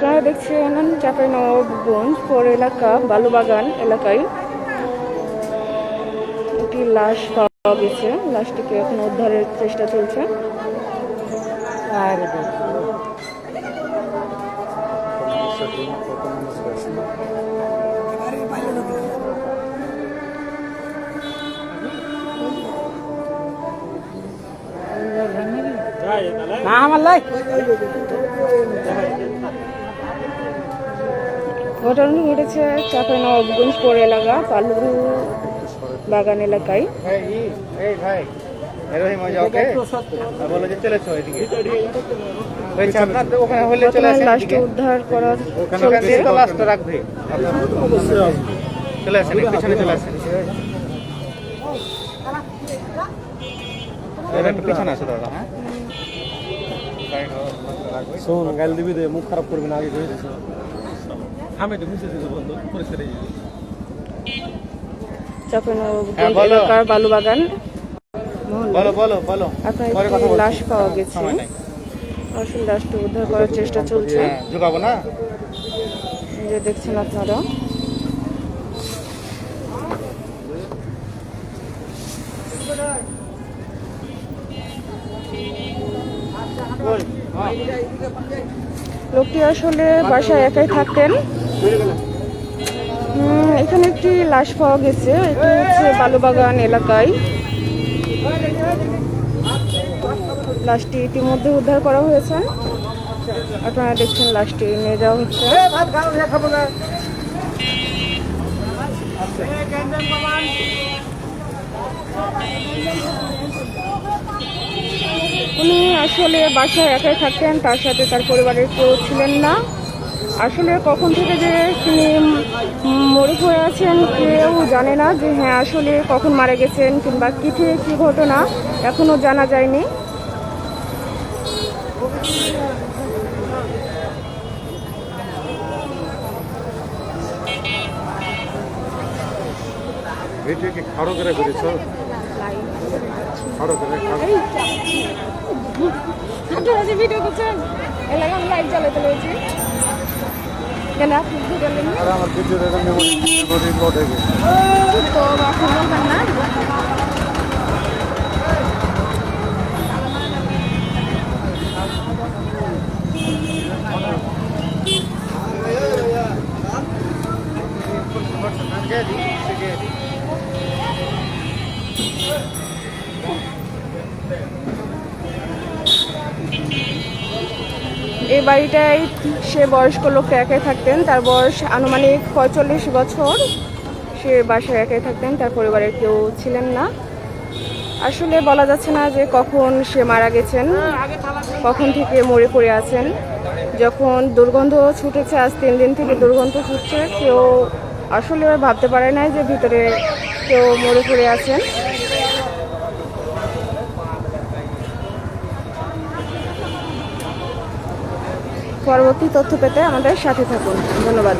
আপনারা দেখছেন চাপাই নবাবগঞ্জ পৌর এলাকা, বালুবাগান এলাকায়। একটি লাশ পাওয়া গেছে। লাশটিকে এখন উদ্ধারের চেষ্টা চলছে। না, আমার লাই। ঘটনাটি ঘটেছে চাপাই নবাবগঞ্জ পৌর এলাকা পালুরু বাগান এলাকায়। ভাই এই ভাই এরকম মজা ওকে? বলো যে চলেছো এদিকে হয়েছে আপনার তো ওখানে হলে চলে বর্তমানে আসেন লাশটি এদিকে। উদ্ধার করা ওখানে চলছে। তো লাশটা রাখবে। চলে আসেন পিছনে চলে আসেন। পিছনে আসো দাদা হ্যাঁ? শোন গাল দিবি দে মুখ খারাপ করবি না আগে আমি তো বুঝতে দিতে বন্ধু পরিষ্কার হয়ে হ্যাঁ, বলো। এলাকার বালুবাগান। মহল্লা বলো বলো বলো। আপনার। লাশ পাওয়া গেছে। সময় নাই। আসল লাশটি উদ্ধার করার চেষ্টা চলছে। হ্যাঁ ঢুকাবো না? যে দেখছেন আপনারা। লোকটি আসলে বাসায় একাই থাকতেন। এখানে একটি লাশ পাওয়া গেছে। এটি হচ্ছে বালুবাগান এলাকায়। লাশটি ইতিমধ্যে উদ্ধার করা হয়েছে। আপনারা দেখছেন লাশটি নিয়ে যাওয়া হচ্ছে। উনি আসলে বাসায় একাই থাকতেন তার সাথে তার পরিবারের কেউ ছিলেন না। আসলে কখন থেকে যে তিনি মরে পড়ে আছেন কেউ জানে না যে হ্যাঁ আসলে কখন মারা গেছেন কিংবা কী থেকে কী ঘটনা এখনও জানা যায়নি। ভিডিও খাড়ো করে করেছ? খাড়ো করে ভিডিও করছেন এলাকা লাইভ চালাতে রয়েছি কেন আপনি ভিডিও নেন আর আমার ভিডিও দেখেন মেমোরি মেমোরি লোড হয়ে গেছে। তো এখন না এই বাড়িটায় সে বয়স্ক লোকটা একাই থাকতেন, তার বয়স আনুমানিক পঁয়তাল্লিশ বছর। সে বাসায় একাই থাকতেন, তার পরিবারের কেউ ছিলেন না। আসলে বলা যাচ্ছে না যে কখন সে মারা গেছেন, কখন থেকে মরে পড়ে আছেন। যখন দুর্গন্ধ ছুটেছে, আজ তিন দিন থেকে দুর্গন্ধ ছুটছে, কেউ আসলে ভাবতে পারে না যে ভিতরে কেউ মরে পড়ে আছেন। পরবর্তী তথ্য পেতে আমাদের সাথে থাকুন। ধন্যবাদ।